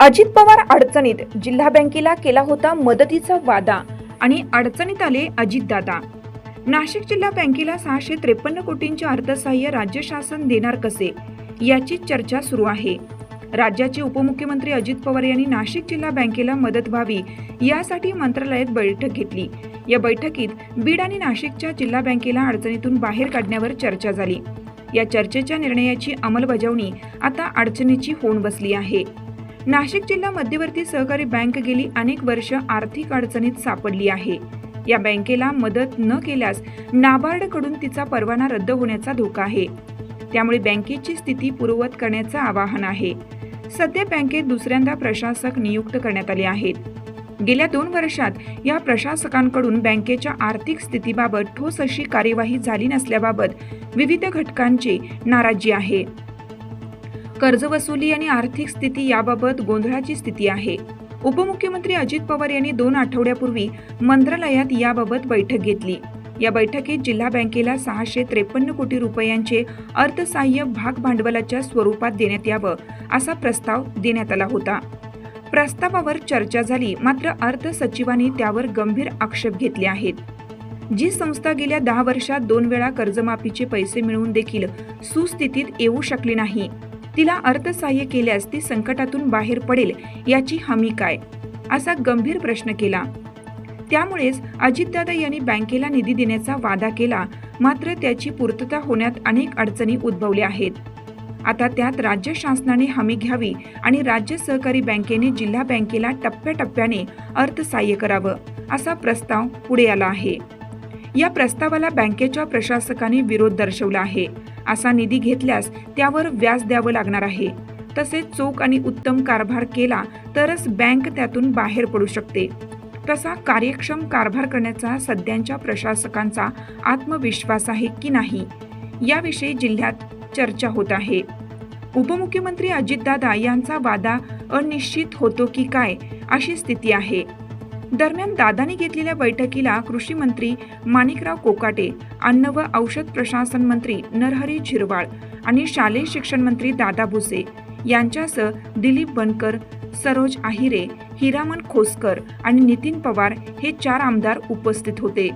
अजित पवार अडचणीत. जिल्हा बँकेला केला होता मदतीचा वादा आणि अडचणीत आले अजितदादा. नाशिक जिल्हा बँकेला सहाशे त्रेपन्न कोटींचे अर्थसहाय्य राज्य शासन देणार कसे? याची चर्चा सुरू आहे. राज्याचे उपमुख्यमंत्री अजित पवार यांनी नाशिक जिल्हा बँकेला मदत व्हावी यासाठी मंत्रालयात बैठक घेतली. या बैठकीत बीड आणि नाशिकच्या जिल्हा बँकेला अडचणीतून बाहेर काढण्यावर चर्चा झाली. या चर्चेच्या निर्णयाची अंमलबजावणी आता अडचणीची होऊन बसली आहे. नाशिक जिल्हा मध्यवर्ती सहकारी बँक गेली अनेक वर्ष आर्थिक अडचणीत सापडली आहे. या बँकेला मदत न केल्यास नाबार्डकडून तिचा परवाना रद्द होण्याचा धोका आहे. त्यामुळे बँकेची स्थिती पूर्ववत करण्याचं आवाहन आहे. सध्या बँकेत दुसऱ्यांदा प्रशासक नियुक्त करण्यात आले आहेत. गेल्या दोन वर्षात या प्रशासकांकडून बँकेच्या आर्थिक स्थितीबाबत ठोस अशी कार्यवाही झाली नसल्याबाबत विविध घटकांची नाराजी आहे. कर्जवसुली आणि आर्थिक स्थिती याबाबत गोंधळाची स्थिती आहे. उपमुख्यमंत्री अजित पवार यांनी दोन आठवड्यापूर्वी मंत्रालयात याबाबत बैठक घेतली. या बैठकीत जिल्हा बँकेला सहाशे त्रेपन्न कोटी रुपयांचे अर्थसहाय्य भाग भांडवलाच्या स्वरूपात देण्यात यावं असा प्रस्ताव देण्यात आला होता. प्रस्तावावर चर्चा झाली मात्र अर्थ सचिवांनी त्यावर गंभीर आक्षेप घेतले आहेत. जी संस्था गेल्या दहा वर्षात दोन वेळा कर्जमाफीचे पैसे मिळवून देखील सुस्थितीत येऊ शकली नाही. तिला अर्थसहाय्य केल्यास ती संकटातून बाहेर पडेल याची हमी काय? असा गंभीर प्रश्न केला. त्यामुळेच अजितदादा यांनी बँकेला निधी देण्याचा वादा केला मात्र त्याची पूर्तता होण्यात अनेक अडचणी उद्भवल्या आहेत. आता त्यात राज्य शासनाने हमी घ्यावी आणि राज्य सहकारी बँकेने जिल्हा बँकेला टप्प्याटप्प्याने अर्थसहाय्य करावं असा प्रस्ताव पुढे आला आहे. या प्रस्तावाला बँकेच्या प्रशासकाने विरोध दर्शवला आहे. असा निधी घेतल्यास त्यावर व्याज द्यावं लागणार आहे. तसेच चोख आणि उत्तम कारभार केला तरच बँक त्यातून बाहेर पडू शकते. तसा कार्यक्षम कारभार करण्याचा सध्यांच्या प्रशासकांचा आत्मविश्वास आहे की नाही? याविषयी जिल्ह्यात चर्चा होत आहे. उपमुख्यमंत्री अजितदादा यांचा वादा अनिश्चित होतो की काय अशी स्थिती आहे. दरम्यान दादांनी घेतलेल्या बैठकीला कृषी मंत्री माणिकराव कोकाटे अन्न व औषध प्रशासन मंत्री नरहरी झिरवाळ आणि शालेय शिक्षण मंत्री दादा भुसे यांच्यासह दिलीप बनकर सरोज आहिरे हिरामन खोसकर आणि नितीन पवार हे चार आमदार उपस्थित होते.